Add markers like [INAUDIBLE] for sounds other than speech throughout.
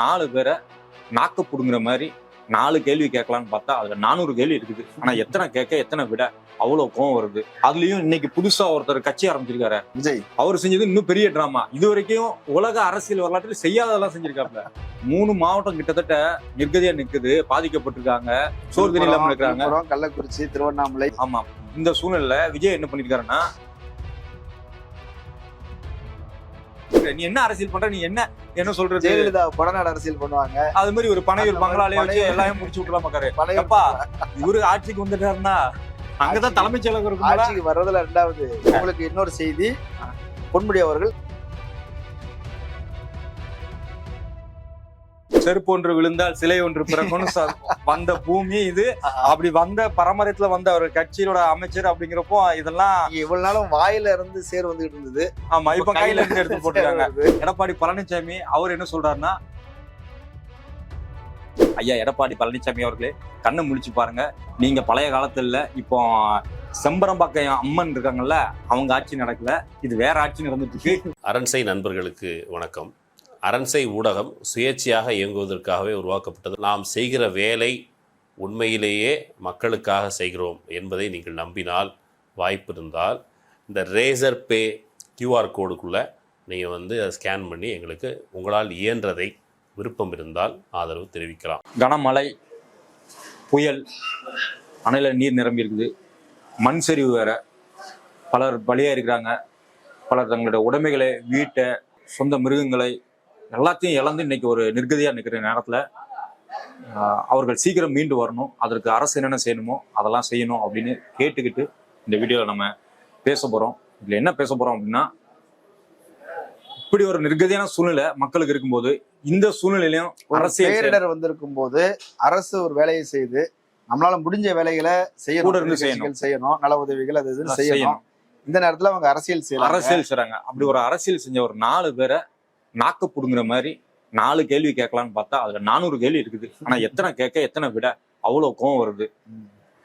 நாலு பேரை நாக்க புடுங்குற மாதிரி நாலு கேள்வி கேட்கலாம்னு பார்த்தா அதுல நானூறு கேள்வி இருக்குது. ஆனா எத்தனை கேட்க எத்தனை விட அவ்வளவு கோவம் வருது. அதுலயும் இன்னைக்கு புதுசா ஒருத்தர் கட்சி ஆரம்பிச்சிருக்காரு. விஜய். அவர் செஞ்சது இன்னும் பெரிய டிராமா இது வரைக்கும் உலக அரசியல் வரலாற்றில் செய்யாததெல்லாம் செஞ்சிருக்காப்ல. மூணு மாவட்டம் கிட்டத்தட்ட நிர்கதியா நிக்குது பாதிக்கப்பட்டிருக்காங்க. தண்ணி இல்லாம இருக்கிறாங்க. கள்ளக்குறிச்சி திருவண்ணாமலை. ஆமா. இந்த சூழ்நிலையில விஜய் என்ன பண்ணிருக்காருன்னா நீ என்ன அரசியல் பண்ற? நீ என்ன என்ன சொல்றது? ஜெயலலிதா கொடநாடு அரசியல் பண்ணுவாங்க. அது மாதிரி ஒரு பனையூர் பங்களாலே வச்சு எல்லாமே முடிச்சு விட்டுலாம் பாக்காரு. எப்பா இவரு ஆட்சிக்கு வந்துட்டாருன்னா அங்கதான் தலைமைச் செயலகம் ஆட்சிக்கு வர்றதுல ரெண்டாவது உங்களுக்கு இன்னொரு செய்தி. பொன்முடி அவர்கள் செருப்பு ஒன்று விழுந்தால் சிலை ஒன்று பிறக்கும்னு ச- வந்த பூமி இது. அப்படி வந்த பரம்பரத்துல வந்த ஒரு கட்சியோட அமைச்சர் அப்படிங்கிறப்போ இதெல்லாம் இவ்வளவு நாளும் வாயில இருந்து சேர் வந்துகிட்டு இருந்தது. ஆமா இப்ப கையில இருந்து எடுத்து போட்டுருக்காங்க. எடப்பாடி பழனிசாமி அவர் என்ன சொல்றாருன்னா ஐயா எடப்பாடி பழனிசாமி அவர்களே கண்ணை முழிச்சு பாருங்க. நீங்க பழைய காலத்துல இப்போ செம்பரம்பாக்கம் அம்மன் இருக்காங்கல்ல அவங்க ஆட்சி நடக்கல. இது வேற ஆட்சி நடந்துட்டு இருக்கு. அரண்சை நண்பர்களுக்கு வணக்கம். அரண்சை ஊடகம் சுயேட்சையாக இயங்குவதற்காகவே உருவாக்கப்பட்டது. நாம் செய்கிற வேலை உண்மையிலேயே மக்களுக்காக செய்கிறோம் என்பதை நீங்கள் நம்பினால் வாய்ப்பு இருந்தால் இந்த ரேசர் பே கியூஆர் கோடுக்குள்ளே நீங்கள் வந்து அதை ஸ்கேன் பண்ணி எங்களுக்கு உங்களால் இயன்றதை விருப்பம் இருந்தால் ஆதரவு தெரிவிக்கலாம். கனமழை புயல் அணையில் நீர் நிரம்பி இருக்குது. மண் சரிவு வேறு. பலர் பலியாக இருக்கிறாங்க. பலர் தங்களுடைய உடைமைகளை வீட்டை சொந்த மிருகங்களை எல்லாத்தையும் இழந்து இன்னைக்கு ஒரு நிர்கதியா நிற்கிற நேரத்துல அவர்கள் சீக்கிரம் மீண்டு வரணும். அதற்கு அரசு என்னென்ன செய்யணுமோ அதெல்லாம் செய்யணும் அப்படின்னு கேட்டுக்கிட்டு இந்த வீடியோவில் நம்ம பேச போறோம். இதுல என்ன பேச போறோம் அப்படின்னா இப்படி ஒரு நிர்கதியான சூழ்நிலை மக்களுக்கு இருக்கும்போது இந்த சூழ்நிலையிலும் அரசியல் செயல் பேரிடர் வந்திருக்கும் போது அரசு ஒரு வேலையை செய்து நம்மளால முடிஞ்ச வேலைகளை செய்யணும். கூட இருந்து செய்யணும். நல உதவிகள் அது இதுன்னு செய்யணும். இந்த நேரத்துல அவங்க அரசியல் செய்யலாம் அரசியல் செய்றாங்க அப்படி ஒரு அரசியல் செஞ்ச ஒரு நாலு பேரை நாக்க புடுங்குற மாதிரி நாலு கேள்வி கேட்கலாம்னு பார்த்தா அதுல நானூறு கேள்வி இருக்குது. ஆனா எத்தனை கேட்க எத்தனை விட அவ்வளவு கோவம் வருது.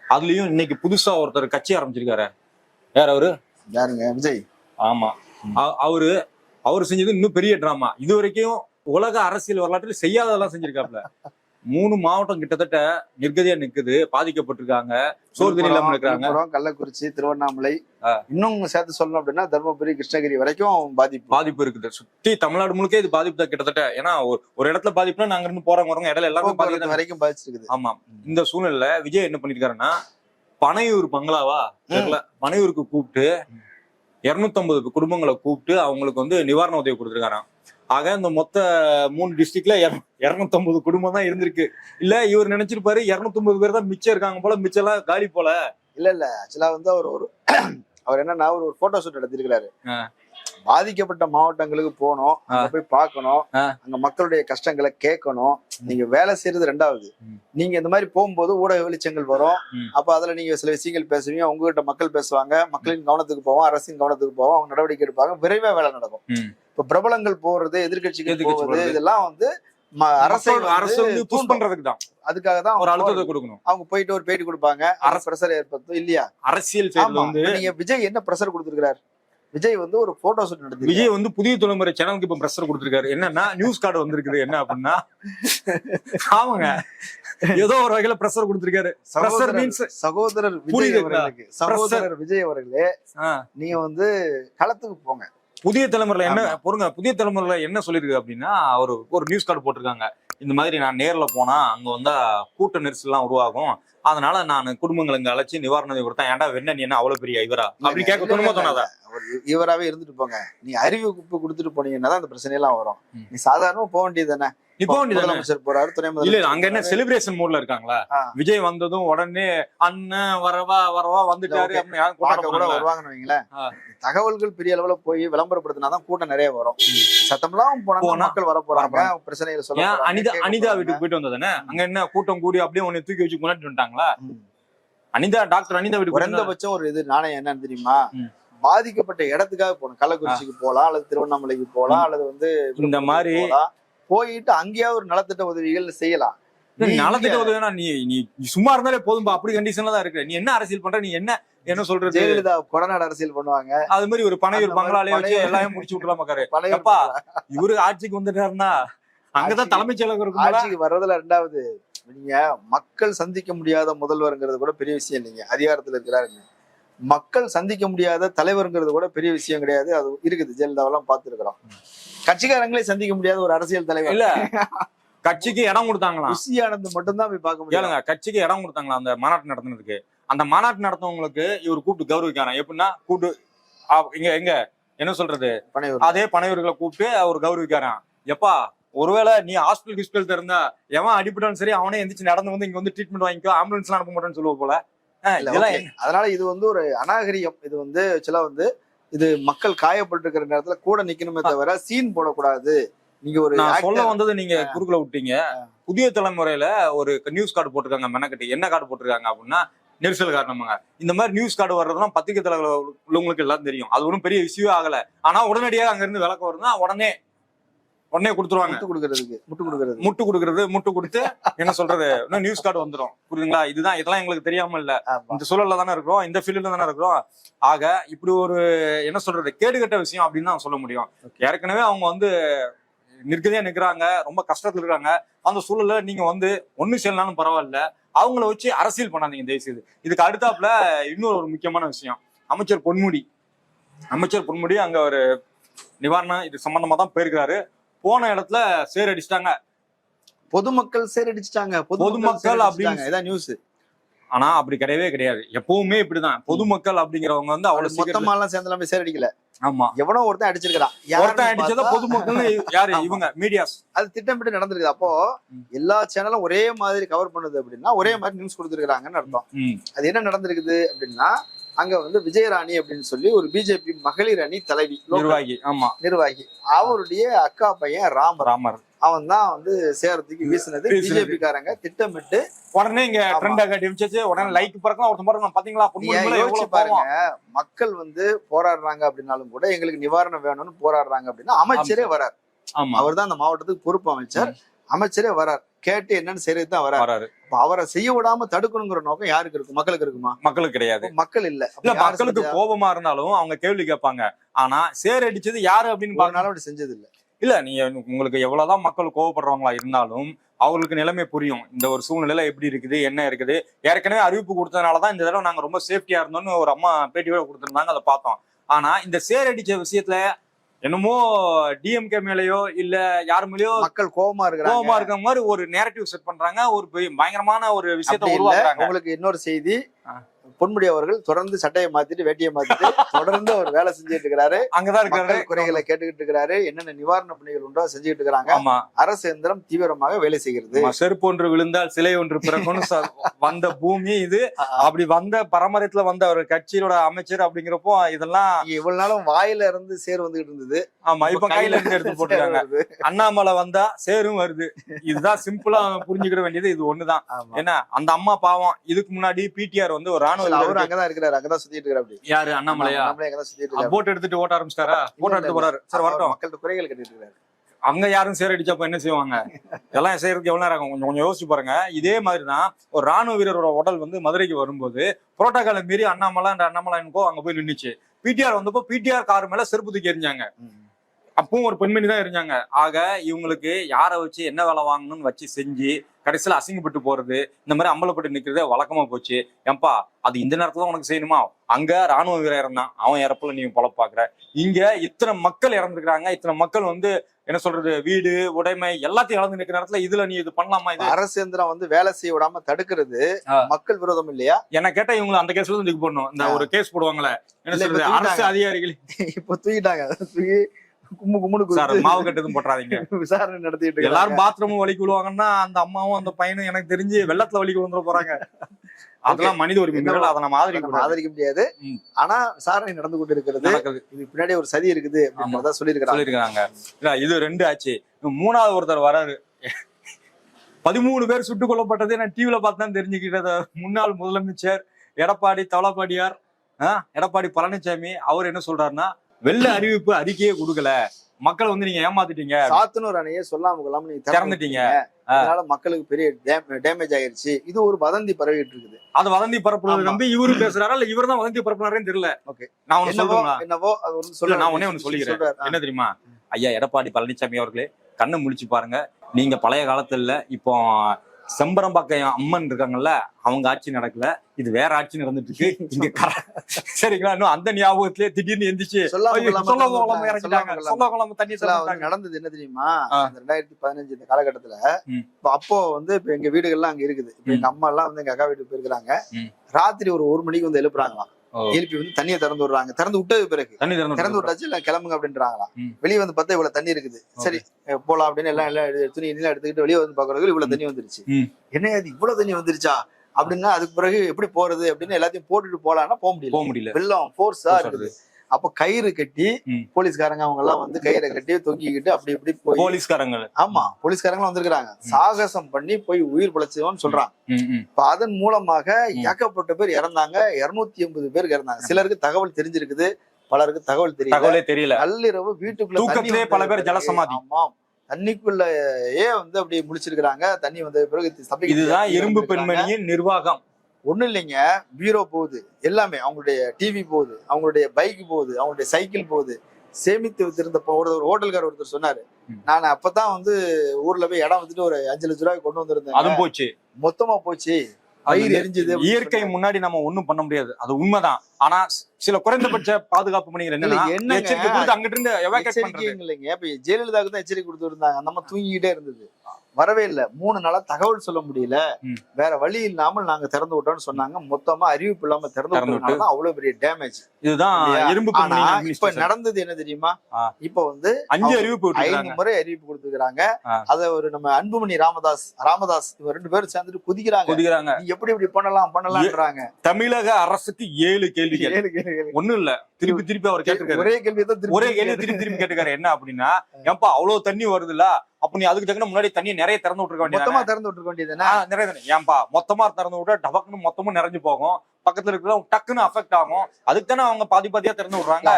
அதுலயும் இன்னைக்கு புதுசா ஒருத்தர் கட்சி ஆரம்பிச்சிருக்காரு. யார் அவரு? யாருங்க? விஜய். ஆமா. அவரு அவர் செஞ்சது இன்னும் பெரிய டிராமா இது வரைக்கும் உலக அரசியல் வரலாற்றில் செய்யாததெல்லாம் செஞ்சிருக்காப்ல. மூணு மாவட்டம் கிட்டத்தட்ட நிர்கதியா நிக்குது. பாதிக்கப்பட்டிருக்காங்க. தண்ணி இல்லாம இருக்கிறாங்க. கள்ளக்குறிச்சி திருவண்ணாமலை. இன்னும் சேர்த்து சொல்லணும் அப்படின்னா தர்மபுரி கிருஷ்ணகிரி வரைக்கும் பாதிப்பு. பாதிப்பு இருக்குது. சுத்தி தமிழ்நாடு முழுக்க இது பாதிப்பு தான் கிட்டத்தட்ட. ஏன்னா ஒரு இடத்துல பாதிப்புனா நாங்க இருந்து போறவங்க வரவங்க. இடையில எல்லாமே பாதிப்பு வரைக்கும் பாதிச்சிருக்குது. ஆமா. இந்த சூழ்நிலையில விஜய் என்ன பண்ணிருக்காருன்னா பனையூர் பங்களாவா? பனையூருக்கு கூப்பிட்டு 250 குடும்பங்களை கூப்பிட்டு அவங்களுக்கு வந்து நிவாரண உதவி கொடுத்துருக்காராம். ஆக இந்த மொத்த மூணு டிஸ்ட்ரிக்ட்ல இருநூத்தம்பது குடும்பம் தான் இருந்திருக்கு இல்ல இவர் நினைச்சிருப்பாரு 250 பேர் தான் மிச்சம் இருக்காங்க போல மிச்சம் எல்லாம் காலி போல இல்ல இல்ல ஆக்சுவலா வந்து அவர் ஒரு [CLEARS THROAT] அவர் என்னன்னா அவர் ஒரு போட்டோ ஷூட் எடுத்திருக்கிறாரு. பாதிக்கப்பட்ட மாவட்டங்களுக்கு போகணும் அங்க போய் பார்க்கணும். அங்க மக்களுடைய கஷ்டங்களை கேட்கணும் நீங்க வேலை செய்யறது ரெண்டாவது. நீங்க இந்த மாதிரி போகும்போது ஊடக வெளிச்சங்கள் வரும். அப்ப அதுல நீங்க சில விஷயங்கள் பேசுவீங்க உங்ககிட்ட மக்கள் பேசுவாங்க மக்களின் கவனத்துக்கு போவோம் அரசின் கவனத்துக்கு போவோம் அவங்க நடவடிக்கை எடுப்பாங்க விரைவா வேலை நடக்கும். இப்ப பிரபலங்கள் போறது போவது போறது. இதெல்லாம் வந்து அரசை அரசு புஷ். பண்றதுக்கு தான். அதுக்காக தான் ஒரு அழுத்தத்தை. கொடுக்கணும். அவங்க போயிட்டு ஒரு பேட்டி கொடுப்பாங்க. அரசு பிரஷர் ஏற்படுத்தும். இல்லையா? அரசியல் நீங்க விஜய் என்ன பிரஷர் கொடுத்திருக்கிறார்? விஜய் வந்து ஒரு போட்டோ ஷூட் நடத்தி விஜய் வந்து புதிய தலைமுறை சேனலுக்கு இப்ப பிரஷர் கொடுத்திருக்காரு. என்னன்னா நியூஸ் கார்டு வந்திருக்குது. என்ன அப்படின்னா [LAUGHS] ஆமாங்க ஏதோ ஒரு வகையில பிரஷர் கொடுத்திருக்காரு. Pressure means- சகோதரர் விஜய்? அவர்களுக்கு. சகோதரர் விஜய் அவர்களே நீங்க வந்து களத்துக்கு போங்க. புதிய தலைமுறையில என்ன பொறுங்க புதிய தலைமுறையில என்ன சொல்லிருக்கு அப்படின்னா ஒரு ஒரு நியூஸ் கார்டு போட்டிருக்காங்க. இந்த மாதிரி நான் நேர்ல போனா அங்க வந்தா கூட்ட நெரிசல் எல்லாம் உருவாகும். அதனால நான் குடும்பங்களை இங்க அழைச்சி நிவாரணம் கொடுத்தேன். ஏன்டா வெண்ண நீ என்ன அவ்வளவு பெரிய இவரா? அப்படி கேட்க தோணுமா தோணாதா? ஒரு இவராவே இருந்துட்டு போங்க. நீ அறிவிப்பு கொடுத்துட்டு போனீங்கன்னா தான் அந்த பிரச்சனை எல்லாம் வரும். நீ சாதாரணமா போக வேண்டியது தானே? நீ போக வேண்டியதானே முதலமைச்சர் போறாரு துணை இல்ல அங்க என்ன. செலிப்ரேஷன் மூட்ல இருக்காங்களா. விஜய் வந்ததும் உடனே அண்ணன் வரவா வரவா வந்துட்டாரு கூட? வருவாங்கன்னு வைங்களேன். தகவல்கள் பெரிய அளவுல போய் விளம்பரப்படுத்தினாதான் கூட்டம் நிறைய வரும் சத்தம்லாம் போனா மக்கள் வர போறாங்க பிரச்சனைகளை சொல்ல அனிதா அனிதா. வீட்டுக்கு போயிட்டு வந்ததானே அங்க என்ன கூட்டம் கூடி அப்படியே உன்னை தூக்கி வச்சு கொண்டாட்டு வந்துட்டாங்களா. அனிதா டாக்டர் அனிதா வீட்டுக்கு குறைந்தபட்சம் ஒரு இது நாணயம் என்னன்னு தெரியுமா. பாதிக்கப்பட்ட இடத்துக்காக போகணும் கள்ளக்குறிச்சிக்கு போகலாம் அல்லது திருவண்ணாமலைக்கு போகலாம் அல்லது வந்து இந்த மாதிரி. போயிட்டு அங்கேயாவது ஒரு நலத்திட்ட உதவிகள் செய்யலாம். நலத்திட்ட உதவினா நீ நீ சும்மா இருந்தாலே போதும்பா அப்படி கண்டிஷன்ல தான் இருக்கு நீ என்ன அரசியல் பண்ற? நீ என்ன என்ன சொல்றது? ஜெயலலிதா கொடநாடு அரசியல் பண்ணுவாங்க. அது மாதிரி ஒரு பனையூர் பங்களாலே வச்சு எல்லாமே முடிச்சு விட்டுலாம் பாக்காரு [LAUGHS] பழைய எப்பா இவரு ஆட்சிக்கு வந்துட்டாருன்னா அங்கதான் தலைமைச் செயலகம் இருக்கும் ஆட்சிக்கு வர்றதுல ரெண்டாவது நீங்க மக்கள் சந்திக்க முடியாத முதல்வருங்கிறது கூட பெரிய விஷயம் இல்லைங்க. அதிகாரத்துல இருக்கிறாருங்க. மக்கள் சந்திக்க முடியாத தலைவருங்கிறது கூட பெரிய விஷயம் கிடையாது. அது இருக்குது. ஜெயலலிதாவெல்லாம் பார்த்துருக்கிறோம். கட்சிக்காரங்களே சந்திக்க முடியாத ஒரு அரசியல் தலைவர். இல்ல. கட்சிக்கு இடம் கொடுத்தாங்களாம். ருசி ஆனந்த் மட்டும்தான் போய் பார்க்க முடியும். கட்சிக்கு இடம் கொடுத்தாங்களா அந்த மாநாட்டு நடத்துனதுக்கு. அந்த மாநாட்டு நடத்தவங்களுக்கு இவர் கூப்பிட்டு கௌரவிக்கிறாராம். எப்படின்னா கூப்பிட்டு இங்க எங்க என்ன சொல்றது? அதே பனையூர்களை கூப்பிட்டு அவர் கௌரவிக்காராம் எப்பா ஒருவேளை நீ ஹாஸ்பிட்டல் ஹிஸ்பிட்டல் இருந்தா எவன் அடிபட்டாலும் சரி அவனே எந்திரிச்சு நடந்து வந்து இங்க வந்து ட்ரீட்மெண்ட் வாங்கிக்கோ ஆம்புலன்ஸ் அனுப்ப மாட்டேன்னு சொல்லுவ போல. அதனால இது வந்து ஒரு அநாகரிகம். இது வந்து ஆக்சுவலா வந்து இது மக்கள் காயப்பட்டு இருக்கிற நேரத்துல கூட நிக்கணுமே தவிர சீன் போடக்கூடாது. நீங்க ஒரு நான் சொல்ல வந்தது நீங்க குறுக்குல விட்டீங்க. புதிய தலைமுறையில ஒரு நியூஸ் கார்டு போட்டிருக்காங்க மெனக்கட்டி. என்ன கார்டு போட்டிருக்காங்க அப்படின்னா நெரிசல் காரணமாங்க இந்த மாதிரி நியூஸ் கார்டு வர்றதுலாம் பத்திரிகை தலைவர் உள்ளவங்களுக்கு எல்லாம் தெரியும். அது ஒன்றும் பெரிய இஷ்யூவே ஆகல. ஆனா உடனடியாக அங்க இருந்து விளக்கம் வருதுன்னா உடனே உடனே கொடுத்துருவாங்க. முட்டு கொடுக்கறதுக்கு முட்டு கொடுக்கறது. முட்டு கொடுக்கறது முட்டு கொடுத்து என்ன சொல்றது? இன்னும் நியூஸ் கார்டு வந்துடும் புரியுதுங்களா? இதுதான் இதெல்லாம் எங்களுக்கு தெரியாம இல்ல. இந்த சூழல்ல தானே இருக்கிறோம் இந்த ஃபீல்ட்ல தானே இருக்கிறோம். ஆக இப்படி ஒரு என்ன சொல்றது கேடுகட்ட விஷயம் அப்படின்னு தான் சொல்ல முடியும். ஏற்கனவே அவங்க வந்து நிற்கதே நிக்கிறாங்க ரொம்ப கஷ்டத்துல இருக்காங்க. அந்த சூழல்ல நீங்க வந்து ஒண்ணு செய்யலனாலும் பரவாயில்ல. அவங்கள வச்சு அரசியல் பண்ணாதீங்க தயவு செய்து இதுக்கு அடுத்தாப்புல இன்னொரு ஒரு முக்கியமான விஷயம். அமைச்சர் பொன்முடி. அமைச்சர் பொன்முடி அங்க ஒரு நிவாரணம் இது சம்பந்தமா தான் போயிருக்கிறாரு. போன இடத்துல சேர் அடிச்சிட்டாங்க பொதுமக்கள் சேரடிச்சிட்டாங்க. பொதுமக்கள் அப்படின்னு- அப்படின்னு இதான் நியூஸ் ஆனா அப்படி கிடையவே கிடையாது. எப்பவுமே இப்படிதான். பொதுமக்கள் அப்படிங்கிறவங்க வந்து அவ்வளவு மொத்தமா எல்லாம் சேர்ந்து எல்லாமே சேரடிக்கல. ஆமா. எவனோ ஒருத்தன் அடிச்சிருக்கான் ஒருத்தன் அடிச்சத பொதுமக்கள் யாரு. [LAUGHS] இவங்க மீடியாஸ் அது திட்டமிட்டு நடந்திருக்குது. அப்போ. எல்லா சேனலும் ஒரே மாதிரி கவர் பண்ணுது அப்படின்னா ஒரே மாதிரி நியூஸ் கொடுத்துருக்காங்கன்னு அர்த்தம். அது என்ன நடந்திருக்குது அப்படின்னா அங்க வந்து விஜயராணி அப்படின்னு சொல்லி ஒரு பிஜேபி மகளிர் அணி தலைவி நிர்வாகி ஆமா. நிர்வாகி. அவருடைய அக்கா பையன் ராமர். ராமர். அவன் தான் வந்து சேரத்துக்கு வீசினது. பிஜேபி காரங்க திட்டமிட்டு உடனே இங்க. ட்ரெண்ட் காட்டி வச்சு உடனே லைக் பறக்கும் ஒருத்தன் பாருங்க பாத்தீங்களா? யோசிச்சு பாருங்க மக்கள் வந்து போராடுறாங்க அப்படின்னாலும் கூட எங்களுக்கு நிவாரணம் வேணும்னு போராடுறாங்க அப்படின்னா அமைச்சரே வரார். ஆமா. அவர் தான் அந்த மாவட்டத்துக்கு பொறுப்பு அமைச்சர். அமைச்சரே வரார். கேட்டு என்னன்னு செய்யறது தான் வராரு. அப்ப அவரை செய்ய விடாம தடுக்கணுங்கிற நோக்கம் யாருக்கு இருக்கும்? மக்களுக்கு இருக்குமா? மக்களுக்கு கிடையாது. மக்கள் இல்ல. இல்ல மக்களுக்கு? கோபமா இருந்தாலும் அவங்க கேள்வி கேட்பாங்க. ஆனா சேர் அடிச்சது யாரு அப்படின்னு நாளும் அப்படி செஞ்சது இல்ல இல்ல நீங்க உங்களுக்கு எவ்வளவுதான் மக்கள் கோவப்படுறவங்களா இருந்தாலும் அவங்களுக்கு நிலைமை புரியும். இந்த ஒரு சூழ்நிலையில எப்படி இருக்குது என்ன இருக்குது? ஏற்கனவே அறிவிப்பு கொடுத்ததுனாலதான் இந்த தடவை நாங்க ரொம்ப சேஃப்டியா இருந்தோம்னு ஒரு அம்மா பேட்டியோட கொடுத்திருந்தாங்க அதை பார்த்தோம். ஆனா இந்த சேர் அடிச்ச விஷயத்துல என்னமோ டிஎம்கே மேலயோ இல்ல யார் மேலயோ மக்கள் கோபமா இருக்கிறாங்க. கோவமா இருக்க மாதிரி ஒரு நேரட்டிவ் செட் பண்றாங்க. ஒரு பயங்கரமான ஒரு விஷயத்த உருவாக்குறாங்க. உங்களுக்கு இன்னொரு செய்தி. பொன்முடி அவர்கள் தொடர்ந்து சட்டையை மாத்திட்டு வேட்டியை மாத்திட்டு தொடர்ந்து அவர் வேலை செஞ்சுட்டு இருக்கிறாரு. அங்கதான் இருக்காரு மக்கள் குறைகளை கேட்டுக்கிட்டு இருக்கிறாரு. என்னென்ன நிவாரண பணிகள் உண்டோ செஞ்சுக்கிட்டு இருக்கிறாங்க. அரசு எந்திரம் தீவிரமாக வேலை செய்கிறது. செருப்பு ஒன்று விழுந்தால் சிலை ஒன்று பிறக்கும்னு ச- வந்த பூமி இது. அப்படி வந்த பரம்பரத்துல வந்த ஒரு கட்சியோட அமைச்சர் அப்படிங்கிறப்போ இதெல்லாம் இவ்வளவு நாளும் வாயில இருந்து சேர் வந்துகிட்டு இருந்தது. ஆமா இப்ப கையில இருந்து எடுத்து போட்டுருக்காங்க. அண்ணாமலை வந்தா சேரும் வருது. இதுதான் சிம்பிளா புரிஞ்சுக்கிற வேண்டியது. இது ஒண்ணுதான். என்ன அந்த அம்மா பாவம். இதுக்கு முன்னாடி பிடிஆர் வந்து ஒரு அங்கதான் இருக்கிறாரு அங்கதான் சுத்திட்டு இருக்காரு அப்படி. யாரு? அண்ணாமலையா? அங்கதான் சுத்திட்டு இருக்காரு. போட் எடுத்துட்டு ஓட்ட ஆரம்பிச்சிட்டாரா? போட்டோ எடுத்து. போறாரு. சரி வரட்டும். மக்கள்கிட்ட குறைகள் கேட்டுட்டு இருக்காரு. அங்க யாரும் சேர் அடிச்சப்ப என்ன செய்வாங்க? இதெல்லாம் செய்யறதுக்கு எவ்வளவு நேரம் ஆகும்? கொஞ்சம் கொஞ்சம் யோசிச்சு பாருங்க. இதே மாதிரிதான் ஒரு ராணுவ வீரரோட உடல் வந்து மதுரைக்கு வரும்போது புரோட்டோகாலை மீறி அண்ணாமலை அந்த அண்ணாமலைன்கோ அங்க போய் நின்னுச்சு. பிடிஆர் வந்தப்போ பிடிஆர் கார் மேல செருப்பு தூக்கி எறிஞ்சாங்க. அப்பவும் ஒரு பெண்மணி தான் இருந்தாங்க ஆக இவங்களுக்கு யாரை வச்சு என்ன வேலை வாங்கணும்னு வச்சு செஞ்சு கடைசியில அசிங்கப்பட்டு போறது இந்த மாதிரி அம்பலப்பட்டு நிக்கிறதே வழக்கமா போச்சு. ஏன்பா அது இந்த நேரத்துல உனக்கு செய்யணுமா? அங்க ராணுவ வீரர் இறந்தான் அவன் இறப்புல நீ பொழப்பு பாக்குற. இங்க இத்தனை மக்கள் இறந்துருக்காங்க இத்தனை மக்கள் வந்து என்ன சொல்றது வீடு உடைமை எல்லாத்தையும் இழந்து நிக்கிற நேரத்துல இதுல நீ இது பண்ணலாமா இது? அரசு எந்திரம் வந்து வேலை செய்ய விடாம தடுக்கிறது. மக்கள் விரோதம் இல்லையா? என்ன கேட்டா இவங்க அந்த கேஸ்ல தூக்கி போடணும். இந்த ஒரு கேஸ் போடுவாங்களே. என்ன சொல்றது அரசு. அதிகாரிகள். இப்ப தூக்கிட்டாங்க. தூக்கி கும்மு கும்முன்னு சார் மாவு கட்டதும் போட்டுறாதீங்க. விசாரணை நடத்திட்டு. எல்லாரும் பாத்ரூமும் வலிக்கு விழுவாங்கன்னா அந்த அம்மாவும் அந்த பையனும் எனக்கு தெரிஞ்சு வெள்ளத்துல வலிக்கு விழுந்துட போறாங்க. அதெல்லாம் மனித உரிமை. மீறல் அதை நம்ம ஆதரிக்க. ஆதரிக்க முடியாது. ஆனா விசாரணை நடந்து கொண்டு இருக்கிறது இது பின்னாடி ஒரு சதி இருக்குது அப்படின்றத சொல்லியிருக்கிறாங்க. சொல்லியிருக்காங்க இது ரெண்டு ஆச்சு. மூணாவது ஒருத்தர் வராரு. பதிமூணு பேர் சுட்டுக் கொல்லப்பட்டதே. நான் டிவில பார்த்து தான் தெரிஞ்சுக்கிட்டது. முன்னாள் முதலமைச்சர் எடப்பாடி தவளப்பாடியார் எடப்பாடி பழனிசாமி அவர் என்ன சொல்றாருன்னா வெள்ள அறிவிப்பு அறிக்கையே கொடுக்கல. மக்கள் வந்து நீங்க ஏமாத்திட்டீங்க. சாத்தனூர் அணையை சொல்லாம கொள்ளாம நீங்க திறந்துட்டீங்க. அதனால மக்களுக்கு பெரிய டேமேஜ் ஆயிருச்சு. இது ஒரு வதந்தி பரவிட்டு இருக்குது அது வதந்தி பரப்புறது. நம்பி இவரு பேசுறாரா? இல்ல இவர் தான் வதந்தி பரப்புறாருன்னு தெரியல. Okay. நான் ஒண்ணு சொல்றேன் என்னவோ இல்ல, நான் ஒண்ணே ஒண்ணு சொல்லிக்கிறேன். என்ன தெரியுமா? ஐயா எடப்பாடி பழனிசாமி அவர்களே கண்ணை முழிச்சு பாருங்க. நீங்க பழைய காலத்துல இப்போ செம்பரம்பாக்கம் அம்மன் இருக்காங்கல்ல அவங்க ஆட்சி நடக்கல. இது வேற ஆட்சி நடந்துட்டு இருக்கு இங்க சரிங்களா? இன்னும் அந்த ஞாபகத்திலே திடீர்னு எந்திரிச்சு சொல்ல தண்ணி சொல்லிட்டாங்க நடந்தது என்ன தெரியுமா? ரெண்டாயிரத்தி பதினஞ்சு இந்த காலகட்டத்துல அப்போ வந்து இப்ப எங்க வீடுகள்லாம் அங்க இருக்குது. இப்ப எங்க அம்மா எல்லாம் வந்து எங்க அக்கா வீட்டுக்கு போயிருக்காங்க ம். ராத்திரி ஒரு ஒரு மணிக்கு வந்து எழுப்புறாங்களாம். எழுப்பி வந்து தண்ணியை திறந்து விடுறாங்க. திறந்து விட்டது பிறகு. தண்ணி திறந்து. விட்டாச்சு இல்ல கிளம்புங்க அப்படின்றாங்களாம். ம். வெளியே வந்து பார்த்தா இவ்வளவு தண்ணி இருக்குது. சரி போலாம் அப்படின்னு எல்லாம் எல்லாம் துணி எல்லாம் எடுத்துக்கிட்டு வெளியே வந்து பாக்குறது இவ்வளவு தண்ணி வந்துருச்சு. என்ன அது இவ்வளவு தண்ணி வந்துருச்சா? அப்படின்னா அதுக்கு பிறகு எப்படி போறது அப்படின்னு எல்லாத்தையும் போட்டுட்டு போலாம்னா போக முடியல. போக முடியல. வெள்ளம் ஃபோர்ஸா இருக்குது. அப்ப கயிறு கட்டி. போலீஸ்காரங்க அவங்க எல்லாம் வந்து கயிறை கட்டி தொங்கிக்கிட்டு அப்படி இப்படி போய் போலீஸ்காரங்க ஆமா போலீஸ்காரங்களும் வந்திருக்காங்க சாகசம் பண்ணி போய் உயிர் பிழைச்சவன்னு சொல்றாங்க. இப்ப அதன் மூலமாக. ஏகப்பட்ட பேர் இறந்தாங்க. இருநூத்தி எண்பது பேருக்கு இறந்தாங்க. சிலருக்கு தகவல் தெரிஞ்சிருக்குது பலருக்கு தகவல் தெரியல. தகவலே தெரியல. நள்ளிரவு வீட்டுக்குள்ள பல பேர் ஜலசமாதி. ஆமாம் தண்ணிக்குள்ளேயே வந்து அப்படி முடிச்சிருக்கிறாங்க. தண்ணி வந்த பிறகு இதுதான் இரும்பு. பெண்மணியின் நிர்வாகம். ஒண்ணும் இல்லைங்க. பீரோ போகுது. எல்லாமே. அவங்களுடைய டிவி போகுது. அவங்களுடைய பைக் போகுது. அவங்களுடைய சைக்கிள் போகுது. சேமித்து வைத்திருந்த ஒரு ஒரு ஹோட்டல்கார் ஒருத்தர் சொன்னாரு. நான் அப்பதான் வந்து ஊர்ல போய் இடம் வந்துட்டு ஒரு அஞ்சு லட்ச ரூபாய் கொண்டு வந்திருந்தேன் அதுவும் போச்சு. மொத்தமா போச்சு. இயற்கை. முன்னாடி நம்ம ஒண்ணும் பண்ண முடியாது. அது உண்மைதான். ஆனா சில குறைந்தபட்ச பாதுகாப்பு பணிகள் என்னங்க? எச்சரிக்கை கொடுத்து அங்கிட்டு இருந்து எவாக்கேட் இல்லைங்க. இப்ப ஜெயலலிதாவுக்கு தான் எச்சரிக்கை கொடுத்துருந்தாங்க. அந்த அம்மா தூங்கிக்கிட்டே இருந்தது. வரவே இல்ல. மூணு நாளா தகவல் சொல்ல முடியல. வேற வழி இல்லாமல் நாங்க திறந்து விட்டோம்னு சொன்னாங்க. மொத்தமா அறிவிப்பு இல்லாம திறந்து விட்டதுனால தான் அவ்வளவு பெரிய டேமேஜ் இதுதான் இப்ப. நடந்தது என்ன தெரியுமா. இப்ப வந்து அஞ்சு அறிவிப்பு ஐந்து முறை அறிவிப்பு கொடுத்துருக்காங்க. அத ஒரு நம்ம அன்புமணி ராமதாஸ் ராமதாஸ் இவங்க ரெண்டு பேரும் சேர்ந்துட்டு குதிக்கிறாங்க. குதிக்கிறாங்க. எப்படி இப்படி பண்ணலாம் பண்ணலாம்ன்றாங்க. தமிழக அரசுக்கு ஏழு கேள்விகள். கேளு, கேளு, கேளு. ஒண்ணும் இல்ல. திருப்பி திருப்பி அவர் கேட்டிருக்காரு. ஒரே கேள்வி தான் ஒரே கேள்வி திருப்பி திருப்பி கேட்டுக்காரு என்ன அப்படின்னா [LAUGHS] ஏன்பா அவ்வளவு தண்ணி வருதுல்ல? அப்ப நீ அதுக்கு தகுந்த முன்னாடி தண்ணியை நிறைய திறந்து விட்டுருக்க வேண்டியது மொத்தமா திறந்து விட்டுருக்க வேண்டியதுதானே ஆ, நிறைய ஏன்பா மொத்தமா திறந்து விட்டா டபக்குன்னு மொத்தமும் நிறைஞ்சு போகும். பக்கத்துல இருக்கிறவங்க டக்குன்னு அஃபெக்ட் ஆகும். அதுக்கு தானே அவங்க பாதி பாதியா திறந்து விடுறாங்க.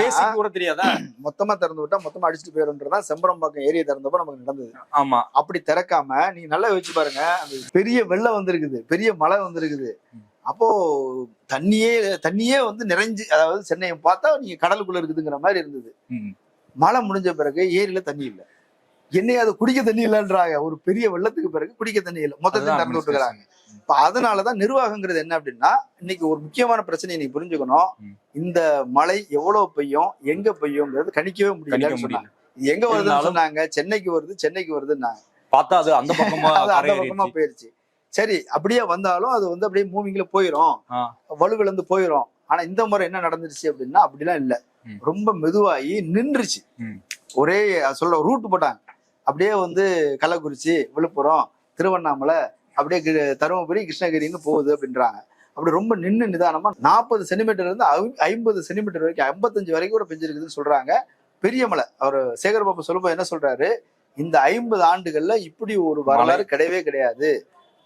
பேசிக் கூட தெரியாதா? [CLEARS THROAT] மொத்தமா திறந்து விட்டா மொத்தமா அடிச்சுட்டு போயிருன்றதான் செம்பரம்பாக்கம் ஏரியா திறந்தப்ப நமக்கு நடந்தது. ஆமா. அப்படி திறக்காம நீங்க நல்லா வச்சு பாருங்க பெரிய வெள்ளம் வந்திருக்குது. பெரிய மழை வந்திருக்குது. அப்போ தண்ணியே தண்ணியே வந்து நிறைஞ்சு அதாவது சென்னையை பார்த்தா நீங்க கடலுக்குள்ள இருக்குதுங்கிற மாதிரி இருந்தது. மழை முடிஞ்ச பிறகு ஏரியில தண்ணி இல்ல. என்னைய அது குடிக்க தண்ணி இல்லைன்றாங்க. ஒரு பெரிய வெள்ளத்துக்கு பிறகு குடிக்க தண்ணி இல்லை. மொத்தத்தையும் திறந்து விட்டுக்கிறாங்க. இப்ப அதனாலதான் நிர்வாகங்கிறது என்ன அப்படின்னா இன்னைக்கு ஒரு முக்கியமான பிரச்சனையை நீ புரிஞ்சுக்கணும். இந்த மழை எவ்வளவு பெய்யும் எங்க பெய்யுங்கிறது கணிக்கவே முடியல. எங்க வருதுன்னு சொன்னாங்க சென்னைக்கு வருது சென்னைக்கு வருதுன்னாங்க. பார்த்தா அது அந்த பக்கமா. [LAUGHS] போயிருச்சு. சரி அப்படியே வந்தாலும் அது வந்து அப்படியே மூவிங்ல போயிரும். ஆ. வலுவிழந்து போயிரும். ஆனா இந்த முறை என்ன நடந்துருச்சு அப்படின்னா அப்படிலாம் இல்ல. ரொம்ப மெதுவாகி நின்றுச்சு. ஒரே சொல்ல ரூட் போட்டாங்க. அப்படியே வந்து கள்ளக்குறிச்சி விழுப்புரம் திருவண்ணாமலை அப்படியே தருமபுரி கிருஷ்ணகிரின்னு போகுது அப்படின்றாங்க. அப்படி ரொம்ப நின்னு நிதானமா நாற்பது சென்டிமீட்டர்ல இருந்து ஐம்பது சென்டிமீட்டர் வரைக்கும் ஐம்பத்தஞ்சு வரைக்கும் கூட பெஞ்சிருக்குதுன்னு சொல்றாங்க பெரிய மலை அவர் சேகர் பாபு சொல்லும்போது என்ன சொல்றாரு? இந்த ஐம்பது ஆண்டுகள்ல இப்படி ஒரு வரலாறு கிடையவே கிடையாது.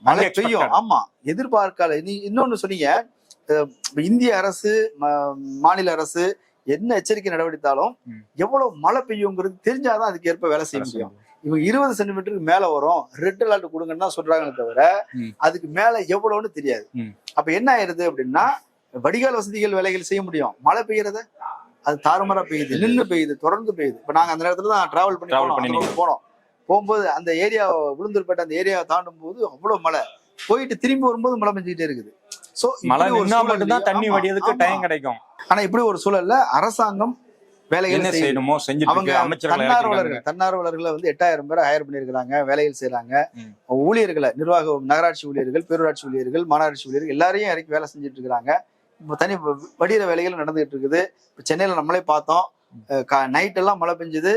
மழை. பெய்யும் ஆமா எதிர்பார்க்காத நீ இன்னொன்னு சொன்னீங்க இந்திய அரசு மாநில அரசு என்ன எச்சரிக்கை நடவடித்தாலும். எவ்வளவு மழை பெய்யுங்கிறது தெரிஞ்சாதான் அதுக்கு ஏற்ப வேலை செய்ய முடியும் இவங்க இருபது சென்டிமீட்டருக்கு மேல வரும் ரெட் அலர்ட் கொடுங்கன்னு தான் சொல்றாங்களே தவிர. அதுக்கு மேல எவ்வளவுன்னு தெரியாது. அப்ப என்ன ஆயிருது அப்படின்னா வடிகால் வசதிகள் வேலைகள் செய்ய முடியும் மழை பெய்யறத அது தாறுமாறா பெய்யுது நின்னு பெய்யுது தொடர்ந்து பெய்யுது இப்ப நாங்க அந்த நேரத்துல தான் டிராவல் பண்ணி போனோம் போனோம் போகும்போது அந்த ஏரியா விழுந்தூர்பேட்டை அந்த ஏரியாவை தாண்டும் போது அவ்வளவு மழை போயிட்டு திரும்பி வரும்போது மழை பெஞ்சுக்கிட்டே இருக்குது சோ மழை மட்டும்தான் தண்ணி வடியதுக்கு. டைம் கிடைக்கும் ஆனா இப்படி ஒரு சூழல்ல அரசாங்கம் வேலைகள் என்ன. செய்யணுமோ செஞ்சுட்டு அவங்க தன்னார்வலர்கள். தன்னார்வலர்களை வந்து எட்டாயிரம் பேரை ஹையர் பண்ணியிருக்கிறாங்க வேலைகள் செய்யறாங்க. ஊழியர்களை நிர்வாக நகராட்சி ஊழியர்கள் பேரூராட்சி ஊழியர்கள் மாநகராட்சி ஊழியர்கள் எல்லாரையும் இறக்கி வேலை செஞ்சுட்டு இருக்கிறாங்க இப்போ தனி வடிகிற வேலைகள் நடந்துகிட்டு இருக்குது இப்போ சென்னையில நம்மளே பார்த்தோம் நைட் எல்லாம் மழை பெஞ்சது.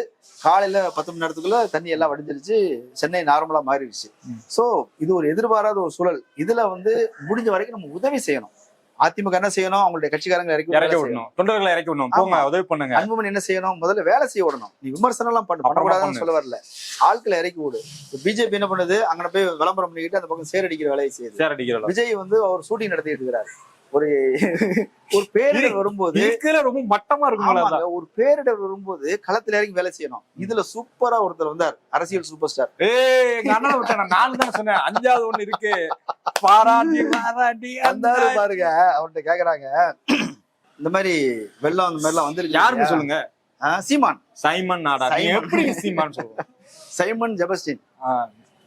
காலையில பத்து மணி நேரத்துக்குள்ள தண்ணி எல்லாம் வடிஞ்சிருச்சு. சென்னை நார்மலா மாறிடுச்சு. சோ இது ஒரு எதிர்பாராத ஒரு சூழல். இதுல வந்து முடிஞ்ச வரைக்கும் நம்ம உதவி செய்யணும். அதிமுக என்ன செய்யணும்? அவங்களுடைய கட்சிக்காரங்க இறக்கி இறக்கி. விடணும். தொண்டர்களை இறக்கி விடணும். போங்க. உதவி பண்ணுங்க. அன்புமணி என்ன செய்யணும்? முதல்ல வேலை செய்ய விடணும். நீ விமர்சனம் எல்லாம் பண்ணு பண்ணக்கூடாதுன்னு பண்ணு. சொல்ல வரல. ஆட்களை இறக்கி விடு. பிஜேபி என்ன பண்ணுது? அங்க போய் விளம்பரம் பண்ணிக்கிட்டு அந்த பக்கம் சேரடிக்கிற வேலையை செய்யுது. சேர் அடிக்கிறோம் விஜய் வந்து அவர் ஷூட்டிங் நடத்திட்டு இருக்கிறாரு. ஒரு ஒரு பேரிடர் வரும்போது ரொம்ப மட்டமா ஆமாங்க, ஒரு பேரிடர் வரும்போது களத்துல இறங்கி வேலை செய்யணும். இதுல சூப்பரா ஒருத்தர் வந்தார் அரசியல் சூப்பர் ஸ்டார். நான் தான் சொன்னேன். அஞ்சாவது ஒண்ணு இருக்கு. பாராட்டி பாராட்டி வந்தாரு அந்த பாருங்க அவர்கிட்ட கேக்குறாங்க. இந்த மாதிரி வெள்ளம் அந்த மாதிரி எல்லாம் வந்திருக்கு யாருன்னு சொல்லுங்க? சீமான். சைமன் நாடா. எப்படி சீமான் சொல்லுவோம் சைமன் ஜெபஸ்டின்.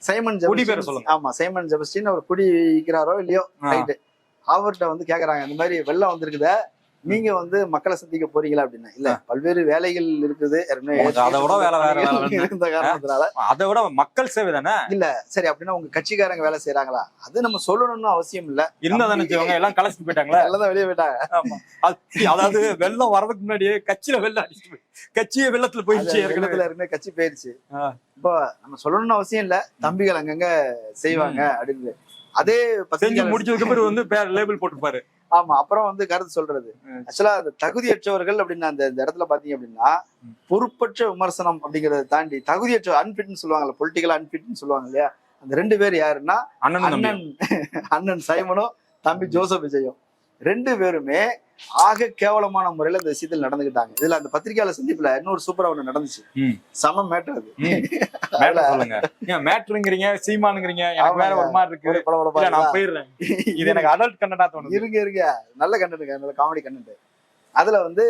சைமன் ஜெபஸ்டின். சொல்லுங்க. ஆமா சைமன் ஜெபஸ்டின் அவர் குடி விற்கிறாரோ இல்லையோ. ரைட்டு அவர்கிட்ட வந்து கேக்குறாங்க இந்த மாதிரி வெள்ளம் வந்திருக்குதே நீங்க வந்து மக்களை சந்திக்க போறீங்களா அப்படின்னா. இல்ல பல்வேறு வேலைகள் இருக்குது அதை விட வேலை வேற. இருந்த காரணத்தினால. அதை விட மக்கள் சேவை தானே? சரி அப்படின்னா உங்க கட்சிக்காரங்க வேலை செய்யறாங்களா அது நம்ம சொல்லணும்னு அவசியம் இல்ல. இருந்தா எல்லாம் கலைச்சிட்டு போயிட்டாங்களே? எல்லாம் வெளியே போயிட்டாங்க. அதாவது வெள்ளம் வரதுக்கு முன்னாடியே கட்சியில வெள்ளம் அடிச்சு போய் கட்சியே வெள்ளத்துல போயிடுச்சு வெள்ளத்துல இருந்து கட்சி போயிருச்சு. இப்போ நம்ம சொல்லணும்னு அவசியம் இல்ல தம்பிகள் அங்கங்க செய்வாங்க அப்படின்னு. அதே செஞ்சு முடிச்சதுக்கு அப்புறம் வந்து பேர் லேபிள் போட்டுப்பாரு ஆமா அப்புறம் வந்து கருத்து சொல்றது. ஆக்சுவலா அந்த தகுதியற்றவர்கள் அப்படின்னு அந்த இடத்துல பாத்தீங்க அப்படின்னா. பொறுப்பற்ற விமர்சனம் அப்படிங்கறத தாண்டி தகுதியற்ற அன்பிட்னு சொல்லுவாங்கல்ல பொலிட்டிக்கல் அன்பிட்னு சொல்லுவாங்க இல்லையா? அந்த ரெண்டு பேர் யாருன்னா அண்ணன் அண்ணன் சைமனும் தம்பி. ஜோசப் விஜயும். ரெண்டு பேருமே ஆக கேவலமான முறையில இந்த விஷயத்தில் நடந்துகிட்டாங்க இதுல அந்த பத்திரிகையாளர் சந்திப்புல இன்னொரு சூப்பரா ஒண்ணு நடந்துச்சு. சம மேட்டர் அது. சொல்லுங்க. மேட்ருங்கிறீங்க சீமானுங்கிறீங்க எனக்கு வேற ஒரு மாதிரி இருக்கு. ஒரே நான்? போயிடுறேன். இது எனக்கு அடல்ட் கண்டனா தோணுது. இருங்க இருங்க. நல்ல கண்டனுங்க நல்ல காமெடி கண்டென்ட் அதுல வந்து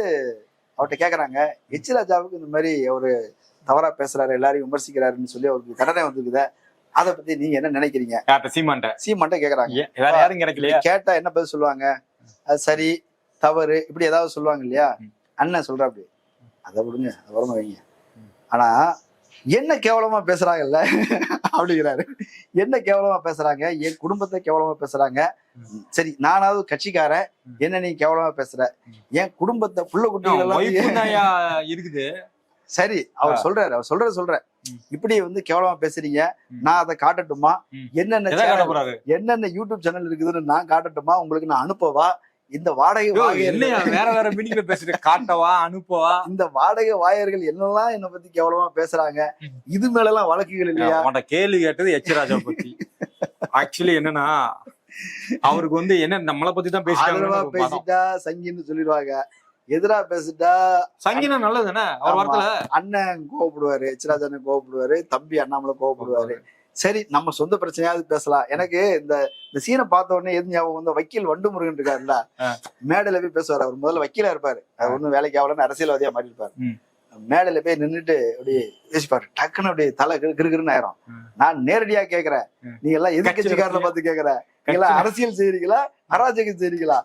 அவர்கிட்ட கேக்குறாங்க எச் ராஜாவுக்கு இந்த மாதிரி அவரு தவறா பேசுறாரு எல்லாரையும் விமர்சிக்கிறாருன்னு சொல்லி அவருக்கு தண்டனை வந்திருக்குத. அதை பத்தி நீங்க என்ன நினைக்கிறீங்க? சீமான்ட்ட? சீமான்ட்ட கேக்குறாங்க. யாரும் கிடைக்கலையா கேட்டா என்ன பதில் சொல்லுவாங்க? அது சரி. தவறு இப்படி ஏதாவது சொல்லுவாங்க இல்லையா. அண்ணன் சொல்றா அப்படி அதை விடுங்க வரமா வைங்க. ஆனா என்ன கேவலமா பேசுறாங்கல்ல? அப்படிங்கிறாரு. என்ன கேவலமா பேசுறாங்க? என் குடும்பத்தை கேவலமா பேசுறாங்க. சரி நானாவது கட்சிக்காரன். என்ன நீ கேவலமா பேசுற? என் குடும்பத்தை புள்ள குட்டிகள் இருக்குது. சரி அவர். சொல்றாரு அவர் சொல்றத சொல்றேன். ம். இப்படி வந்து கேவலமா பேசுறீங்க. நான் அதை காட்டட்டுமா. என்னென்ன என்னென்ன யூடியூப் சேனல் இருக்குதுன்னு நான் காட்டட்டுமா? உங்களுக்கு நான் அனுப்பவா? இந்த வாடகை என்னையா வேற வேற மீனிங்ல பேசுறது காட்டவா அனுப்பவா? இந்த வாடகை வாயர்கள் என்னெல்லாம் என்னை பத்தி கேவலமா பேசுறாங்க. இது மேல எல்லாம் வழக்குகள் இல்லையா? அவன்கிட்ட கேள்வி கேட்டது எச். ராஜா பத்தி. ஆக்சுவலி என்னன்னா அவருக்கு வந்து என்ன நம்மளை பத்தி தான் பேசிட்டாங்க பேசிட்டா சங்கின்னு சொல்லிடுவாங்க. எதிரா பேசிட்டா சங்கினா நல்லது தானே அவர் ஆமா. வாரத்துல? அண்ணன் கோவப்படுவாரு எச்ராஜன் கோவப்படுவாரு தம்பி அண்ணாமலை கோவப்படுவாரு. சரி நம்ம சொந்த பிரச்சனையாவது பேசலாம். எனக்கு இந்த இந்த சீனை பார்த்த உடனே எது ஞாபகம் வந்து வக்கீல் வண்டு முருகன் இருக்காருல்ல. மேடையில போய் பேசுவார். அவர் முதல்ல வக்கீலா இருப்பாரு. அவர் ஒண்ணும் வேலைக்கு ஆகலன்னு அரசியல்வாதியா மாறி இருப்பாரு. மேடையில போய் நின்னுட்டு அப்படியே யோசிப்பாரு. டக்குன்னு அப்படியே தலை கிறு கிறுகிறுன்னு ஆயிரும். நான் நேரடியா கேக்குறேன். நீங்க எல்லாம் எதிர்கட்சிக்காரனை கட்சி பார்த்து கேக்குற? நீங்க எல்லாம் அரசியல் செய்றீங்களா? அராஜகம் செய்றீங்களா?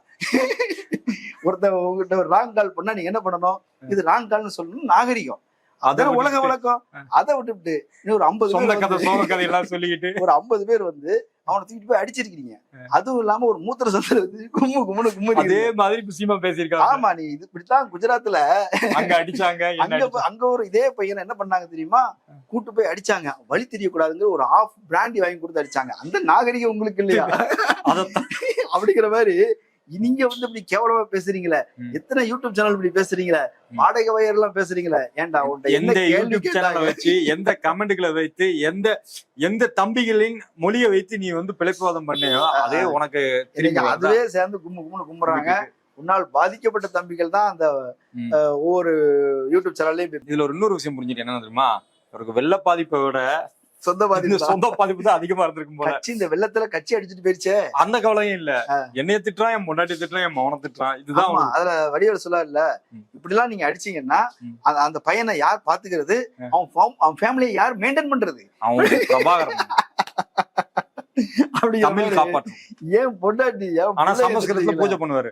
ஒருத்தன் உங்ககிட்ட ஒரு ராங் கால் பண்ணா நீங்க என்ன பண்ணணும்? இது ராங் கால்னு சொல்லணும். நாகரிகம். அதை அதான் உலக வழக்கம். அதை விட்டுவிட்டு இன்னும் ஒரு ஐம்பது சொந்த கதை சோக கதை எல்லாம் சொல்லிக்கிட்டு. [LAUGHS] ஒரு ஐம்பது பேர் வந்து அவனை தூக்கிட்டு போய் அடிச்சிருக்கீங்க அதுவும் இல்லாம ஒரு மூத்திர சந்தில வந்து கும்மு கும்முன்னு கும்மு அதே மாதிரி சீமா பேசியிருக்காங்க. ஆமா நீ இது இப்படித்தான் குஜராத்ல அங்க அடிச்சாங்க அங்க அங்க ஒரு இதே பையனை என்ன பண்ணாங்க தெரியுமா? கூட்டு போய் அடிச்சாங்க. வழி தெரியக்கூடாதுங்கிற ஒரு ஆஃப் பிராண்டி வாங்கி கொடுத்து அடிச்சாங்க. அந்த நாகரிகம் உங்களுக்கு இல்லையா? அதைத்தான் [LAUGHS] அப்படிங்கிற மாதிரி நீங்க வந்து இப்படி கேவலமா பேசுறீங்களே. எத்தனை யூடியூப் சேனல் இப்படி பேசுறீங்களே. வாடகை வயர் எல்லாம் பேசுறீங்களே? ஏன்டா எந்த யூடியூப் சேனலை வச்சு எந்த கமெண்ட்களை வைத்து எந்த எந்த தம்பிகளின் மொழியை வைத்து நீ வந்து பிழைப்புவாதம் பண்ணையோ அதே உனக்கு? அதுவே சேர்ந்து கும்மு கும்முன்னு கும்புறாங்க. உன்னால் பாதிக்கப்பட்ட தம்பிகள் தான் அந்த ஒவ்வொரு யூடியூப் சேனல்லையும் இதுல ஒரு இன்னொரு விஷயம் புரிஞ்சுட்டு என்ன தெரியுமா? அவருக்கு வெள்ள பாதிப்பை விட சொந்த பாதிப்பு. சொந்த பாதிப்பு தான் அதிகமா இருந்திருக்கும் போல கட்சி இந்த வெள்ளத்துல கட்சி அடிச்சுட்டு போயிருச்சே அந்த கவலையும் இல்ல என்னைய திட்டுறான் என் முன்னாடி திட்டுறான் என் மௌனம் திட்டுறான் இதுதான். அதுல வடிவேல் சொல்லார்ல ம். இப்படி எல்லாம் நீங்க அடிச்சீங்கன்னா. அந்த- பையனை யார் பாத்துக்கிறது. அவன் அவன் ஃபேமிலியை யார் மெயின்டைன் பண்றது அவன் பிரபாகரன் அப்படி தமிழ் காப்பாற்றும் ஏன் பொண்டாட்டி ஆனா சமஸ்கிருதத்துல? பூஜை பண்ணுவாரு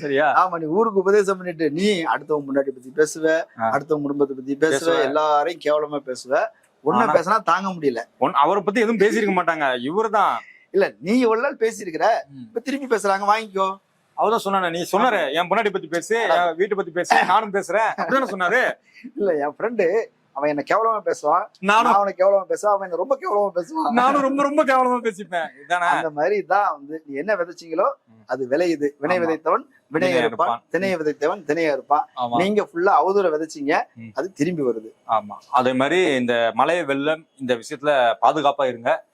சரியா ஆமா நீ ஊருக்கு உபதேசம் பண்ணிட்டு நீ அடுத்தவங்க முன்னாடி பத்தி பேசுவ. அடுத்தவங்க குடும்பத்தை பத்தி பேசுவ. எல்லாரையும் கேவலமா பேசுவ ஒன்ன ஆனா- பேசினா தாங்க முடியல. அவரை பத்தி எதுவும் பேசியிருக்க மாட்டாங்க. இவர்தான் இல்ல நீ எவ்வளவு நாள் பேசியிருக்கிற. இப்ப திருப்பி பேசுறாங்க வாங்கிக்கோ. அவர்தான் சொன்னானே நீ சொன்னாரு. என் பொண்டாட்டி பத்தி பேசு என் வீட்டை பத்தி பேசு நானும் பேசுறேன். அப்படிதானே சொன்னாரு? இல்ல என் ஃப்ரெண்டு அவன் என்ன கேவலமா பேசுவான். நானும் நான் அவனை கேவலமா பேசுவான். அவன் என்ன ரொம்ப கேவலமா பேசுவான். நானும் ரொம்ப ரொம்ப கேவலமா பேசிப்பேன். அந்த மாதிரி தான் வந்து நீ என்ன விதைச்சீங்களோ. அது விளையுது. வினை. விதைத்தவன் வினைய இருப்பான். திணைய விதைத்தவன் திணைய இருப்பான். நீங்க ஃபுல்லா அவதூற விதைச்சீங்க. அது திரும்பி வருது. ஆமா. அதே மாதிரி இந்த மழை வெள்ளம் இந்த விஷயத்துல பாதுகாப்பா இருங்க.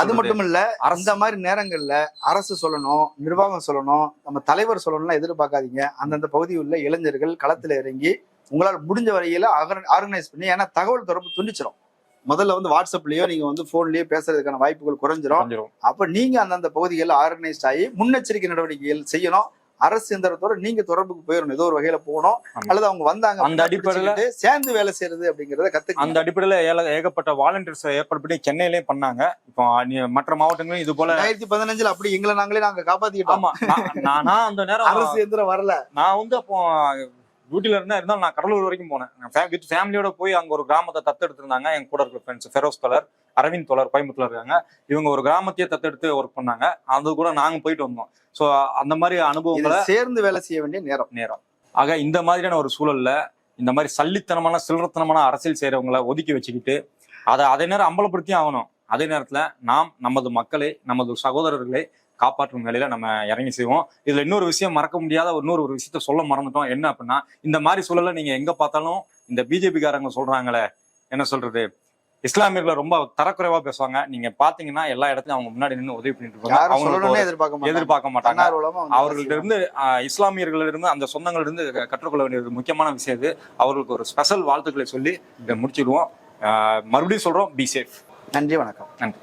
அது மட்டும் இல்ல அந்த மாதிரி நேரங்கள்ல அரசு சொல்லணும் நிர்வாகம் சொல்லணும் நம்ம தலைவர் சொல்லணும்லாம் எதிர்பார்க்காதீங்க. அந்தந்த பகுதியில் உள்ள இளைஞர்கள் களத்துல இறங்கி உங்களால் முடிஞ்ச வரையில ஆர்கனைஸ் பண்ணி ஏன்னா தகவல் தொடர்பு துண்டிச்சிடும் முதல்ல வந்து வாட்ஸ்அப்லயோ நீங்க வந்து போன்லயோ பேசுறதுக்கான வாய்ப்புகள் குறைஞ்சிரும். அப்ப நீங்க அந்தந்த பகுதிகளில் ஆர்கனைஸ்ட் ஆகி முன்னெச்சரிக்கை நடவடிக்கைகள் செய்யணும். அரசு எந்திரத்தோட நீங்க தொடர்புக்கு போயிடணும் ஏதோ ஒரு வகையில போகணும். அல்லது அவங்க வந்தாங்க அந்த அடிப்படையில- சேர்ந்து வேலை செய்யறது அப்படிங்கறத கத்துக்க அந்த அடிப்படையில ஏகப்பட்ட வாலண்டியர்ஸ் ஏற்பாடு பண்ணி சென்னையிலே பண்ணாங்க. இப்போ மற்ற மாவட்டங்களும் இது போல ரெண்டாயிரத்தி பதினஞ்சுல அப்படி எங்களை நாங்களே நாங்க காப்பாத்திக்கிட்டோம் ஆமா. நான்- நானா அந்த நேரம் அரசு எந்திரம் வரல. நான் வந்து அப்போ டியூட்டில இருந்தா இருந்தாலும் நான் கடலூர் வரைக்கும் போனேன். வித் ஃபேமிலியோட போய் அங்க ஒரு கிராமத்தை தத்தெடுத்து இருந்தாங்க என் கூட இருக்கிற ஃப்ரெண்ட்ஸ் ஃபெரோஸ் தோழர் அரவிந்த் தோழர் கோயம்புத்தூர்ல இருக்காங்க. இவங்க ஒரு கிராமத்தையே தத்தெடுத்து ஒர்க் பண்ணாங்க. அது கூட நாங்க போயிட்டு வந்தோம். ஸோ அந்த மாதிரி அனுபவங்களை சேர்ந்து வேலை செய்ய வேண்டிய நேரம். நேரம். ஆக இந்த மாதிரியான ஒரு சூழல்ல இந்த மாதிரி சல்லித்தனமான சில்லறத்தனமான அரசியல் செய்யறவங்கள ஒதுக்கி வச்சுக்கிட்டு அதை அதே நேரம் அம்பலப்படுத்தியும் ஆகணும். அதே நேரத்துல நாம் நமது மக்களை நமது சகோதரர்களை காப்பாற்றும் வேலையில நம்ம இறங்கி செய்வோம். இதுல இன்னொரு விஷயம் மறக்க முடியாத ஒரு இன்னொரு ஒரு விஷயத்த சொல்ல மறந்துட்டோம். என்ன அப்படின்னா இந்த மாதிரி சூழல்ல நீங்க எங்க பார்த்தாலும் இந்த பிஜேபி காரங்க சொல்றாங்களே என்ன சொல்றது? இஸ்லாமியர்களை ரொம்ப தரக்குறைவா பேசுவாங்க. நீங்க பாத்தீங்கன்னா எல்லா இடத்துலயும் அவங்க முன்னாடி நின்று உதவி பண்ணிட்டு சொல்லணும்னே ஒரு எதிர்பார்க்க மாட்டாங்க. அவர்கள்ட்ட இருந்து இஸ்லாமியர்கள இருந்து அந்த சொந்தங்கள்ட்ட இருந்து கற்றுக்கொள்ள வேண்டியது முக்கியமான விஷயம் இது. அவர்களுக்கு ஒரு ஸ்பெஷல் வாழ்த்துக்களை சொல்லி இதை முடிச்சிடுவோம். மறுபடியும் சொல்றோம். பி சேஃப் நன்றி வணக்கம். நன்றி.